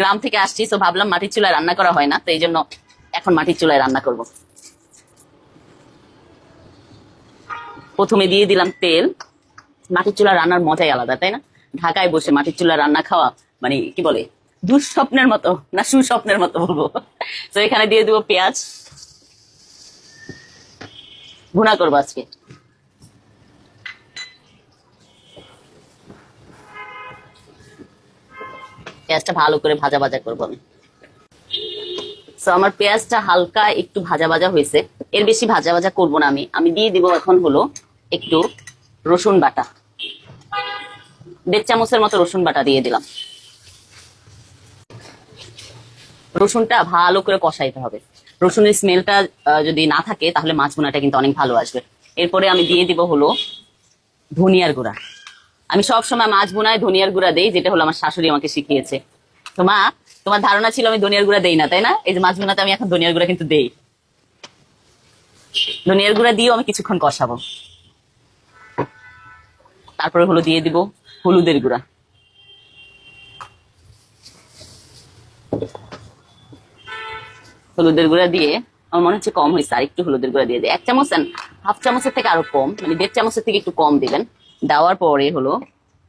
গ্রাম থেকে আসছি তো ভাবলাম মাটির চুলায় রান্না করা হয় না, তো এই জন্য এখন মাটির চুলায় রান্না করব। প্রথমে দিয়ে দিলাম তেল। মাটির চুলা রান্নার মজাই আলাদা, তাই না? ঢাকায় বসে মাটির চুলা রান্না খাওয়া মানে কি বলে, দুঃস্বপ্নের মতো না সুস্বপ্নের মতো বলব। তো এখানে দিয়ে দেবো পেঁয়াজ ভুনা করব আজকে। পেঁয়াজটা ভালো করে ভাজা ভাজা করব আমি। তো আমার পেঁয়াজটা হালকা একটু ভাজা ভাজা হয়েছে। এর বেশি ভাজা ভাজা করব না আমি। আমি দিয়ে দিব এখন হলো একটু রসুন বাটা। দেড় চামচের মতো রসুন বাটা দিয়ে দিলাম। রসুনটা ভালো করে কষাইতে হবে। রসুনের স্মেলটা যদি না থাকে, তাহলে মাছ ভুনাটা কিন্তু অনেক ভালো আসবে। এরপরে আমি দিয়ে দিব হলো ধনিয়ার গুঁড়া। আমি সব সময় মাছ ভুনায় ধনিয়ার গুঁড়া দেই, যেটা হলো আমার শাশুড়ি আমাকে শিখিয়েছে। তো মা, তোমার ধারণা ছিল আমি ধনিয়ার গুঁড়া দেই না, তাই না? এই যে মাছ ভুনাতে আমি এখন ধনিয়ার গুঁড়া কিন্তু দেই। ধনিয়ার গুঁড়া দিয়েও আমি কিছুক্ষণ কষাবো। তারপরে হলো দিয়ে দিব হলুদের গুঁড়া। হলুদের গুঁড়া দিয়ে, আমার মনে হচ্ছে কম হয়েছে আর একটু হলুদের গুঁড়া দিয়ে দেয় এক চামচ হাফ চামচের থেকে আরও কম মানে দেড় চামচের থেকে একটু কম দিবেন। দেওয়ার পরে হলো,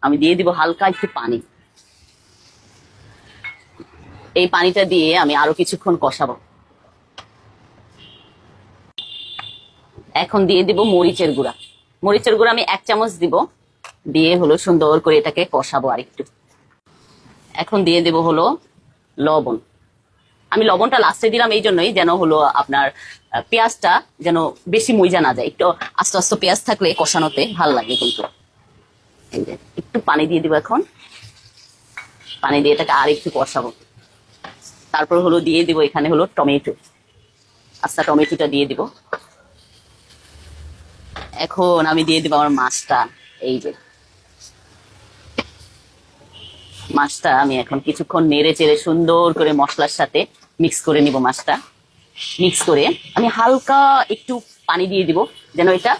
আমি দিয়ে দিব হালকা একটু পানি। এই পানিটা দিয়ে আমি আরও কিছুক্ষণ কষাবো। এখন দিয়ে দিব মরিচের গুঁড়া। মরিচের গুঁড়া আমি এক চামচ দিব, দিয়ে হলো সুন্দর করে এটাকে কষাবো আর একটু এখন দিয়ে দেব হলো লবণ। আমি লবণটা লাস্টে দিলাম এই জন্যই যেন হলো আপনার পেঁয়াজটা যেন বেশি মইজা না যায়। একটু আস্তে আস্তে পেঁয়াজ থাকলে কষানোতে ভালো লাগে কিন্তু। একটু পানি দিয়ে দিব এখন। পানি দিয়ে এটাকে আর একটু কষাবো। তারপর হলো দিয়ে দিব এখানে হলো টমেটো। আস্তা টমেটোটা দিয়ে দিব। এখন আমি দিয়ে দিব আমার মাছটা, এই যে। মাছটা আমি এখন কিছুক্ষণ নেড়ে চেড়ে সুন্দর করে মশলার সাথে মিক্স করে নিব মাছটা। মিক্স করে আমি হালকা একটু পানি দিয়ে দিব, যেন এটা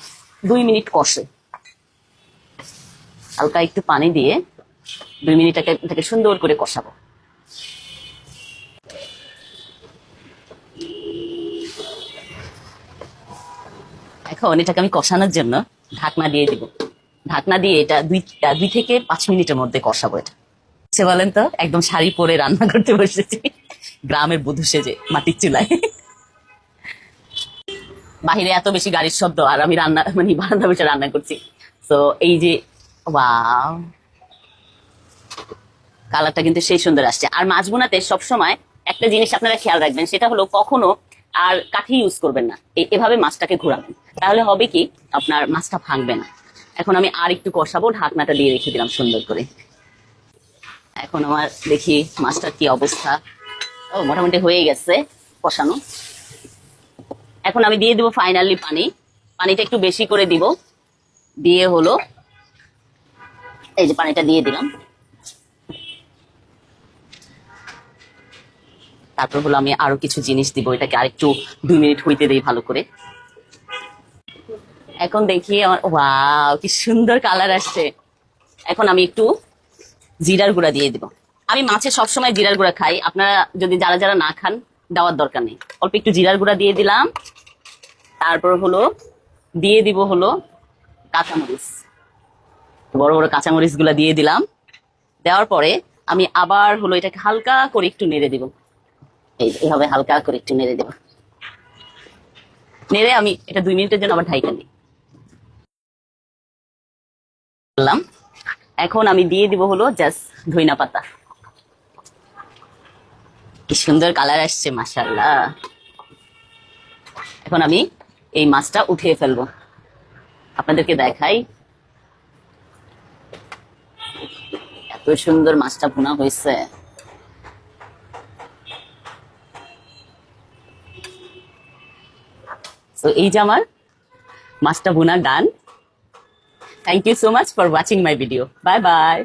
দুই মিনিট কষে। হালকা একটু পানি দিয়ে দুই মিনিট এটাকে সুন্দর করে কষাবো। এখন এটাকে আমি কষানোর জন্য ঢাকনা দিয়ে দিব। ঢাকনা দিয়ে এটা দুই দুই থেকে পাঁচ মিনিটের মধ্যে কষাবো এটা। সে বলেন তো, একদম শাড়ি পরে রান্না করতে বসেছি। গ্রামের বধূ সেজে মাটির চুলায়। বাহিরে এত বেশি গাড়ির শব্দ, আর আমি রান্না মানে বারান্দা বসে রান্না করছি। তো এই যে ওয়াও কালারটা কিন্তু সেই সুন্দর আসছে। আর মাছ বোনাতে সবসময় একটা জিনিস আপনারা খেয়াল রাখবেন, সেটা হলো কখনো আর কাঠি ইউজ করবেন না। এভাবে মাছটাকে ঘোরাবেন। তাহলে হবে কি, আপনার মাছটা ভাঙবে না। এখন আমি আর একটু কষাবো, ঢাকনাটা দিয়ে রেখে দিলাম সুন্দর করে। এখন আমার দেখি মাছটার কি অবস্থা। ও, মোটামুটি হয়ে গেছে কষানো। এখন আমি দিয়ে দিব ফাইনালি পানি। পানিটা একটু বেশি করে দিব। দিয়ে হলো, এই যে পানিটা দিয়ে দিলাম। তারপর হলো আমি আরও কিছু জিনিস দিব, এটাকে আরেকটু দুই মিনিট হইতে দেই ভালো করে। এখন দেখি আমার, ওয়াও, কি সুন্দর কালার আসছে। এখন আমি একটু জিরার গুঁড়া দিয়ে দিব। আমি মাছে সবসময় জিরার গুঁড়া খাই। আপনারা যদি যারা যারা না খান, দেওয়ার দরকার নেই। অল্প একটু জিরার গুঁড়া দিয়ে দিলাম। তারপর হলো, দিয়ে দিব হলো কাঁচামরিচ। বড় বড় কাঁচামরিচগুলা দিয়ে দিলাম। দেওয়ার পরে আমি আবার হলো এটাকে হালকা করে একটু নেড়ে দিব। এইভাবে হালকা করে একটু নেড়ে দেব। নেড়ে আমি এটা দুই মিনিটের জন্য আবার ঢাইকা নিই। এখন আমি দিয়ে দিব হলো জাস্ট ধইনা পাতা। কি সুন্দর কালার আসছে মাসাল্লাহ এখন আমি এই মাছটা উঠিয়ে ফেলব। আপনাদেরকে দেখাই। এত সুন্দর মাছটা ভুনা হয়েছে। তো এই যে আমার মাছটা বোনা done thank you so much for watching my video bye bye